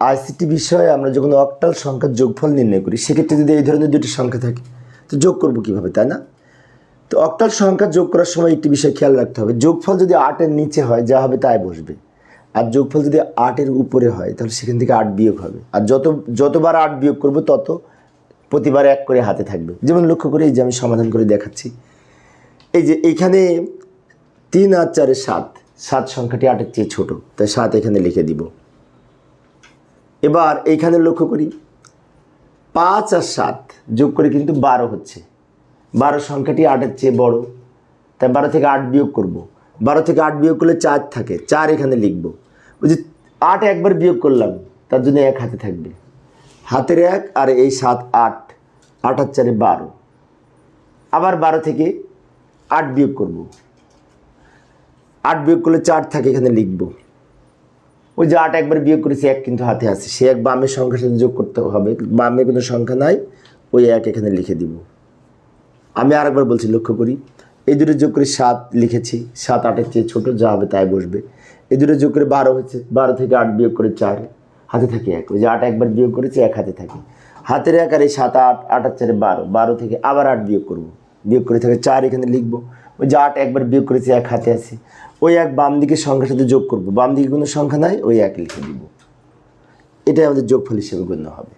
ICT বিষয়ে আমরা যখন অক্টাল সংখ্যার যোগফল নির্ণয় করি, সেক্ষেত্রে যদি এই ধরনের দুটি সংখ্যা থাকে, তো যোগ করব কীভাবে, তাই না? তো অক্টাল সংখ্যা যোগ করার সময় একটি বিষয় খেয়াল রাখতে হবে, যোগফল যদি আটের নিচে হয়, যা হবে তাই বসবে। আর যোগফল যদি আটের উপরে হয়, তাহলে সেখান থেকে আট বিয়োগ হবে। আর যত, যতবার আট বিয়োগ করব, তত প্রতিবার এক করে হাতে থাকবে। যেমন লক্ষ্য করে এই যে আমি সমাধান করে দেখাচ্ছি। এই যে এইখানে তিন আর চারে সাত সাত সংখ্যাটি আটের চেয়ে ছোট, তাই সাত এখানে লিখে দিব। এবার এইখানে লক্ষ্য করি। পাঁচ আর সাত যোগ করে কিন্তু বারো হচ্ছে। বারো সংখ্যাটি আটের চেয়ে বড়। তাই বারো থেকে আট বিয়োগ করব। বারো থেকে আট বিয়োগ করলে চার থাকে। চার এখানে লিখব। যে আট একবার বিয়োগ করলাম, তার জন্য এক হাতে থাকবে। হাতের এক আর এই সাত আট। আট আর চারে বারো। আবার বারো থেকে আট বিয়োগ করব। আট বিয়োগ করলে চার থাকে, এখানে লিখব। ওই যে আট একবার বিয়োগ করেছি, এক কিন্তু হাতে আছে। সে এক বামের সংখ্যার সাথে যোগ করতে হবে। বামে কোনো সংখ্যা নাই, ওই এক এখানে লিখে দিব। আমি আরেকবার বলছি, লক্ষ্য করি। এই দুটো যোগ করে সাত লিখেছি। সাত আটের চেয়ে ছোটো, যা হবে তাই বসবে। এই দুটো যোগ করে বারো হচ্ছে বারো থেকে আট বিয়োগ করে চার। হাতে থাকে এক। ওই যে আট একবার বিয়োগ করেছি, এক হাতে থাকে। হাতের এক আর এই সাত আট আট আর চারে বারো। বারো থেকে আবার আট বিয়োগ করব। বিয়োগ করে থাকে চার এখানে লিখব। ওই যে আট একবার বিয়োগ করেছি, এক হাতে আছে। ওই এক বাম দিকের সংখ্যার সাথে যোগ করব। বাম দিকে কোনো সংখ্যা নাই, ওই এক লিখে দিব। এটাই আমাদের যোগফল হিসেবে গণ্য হবে।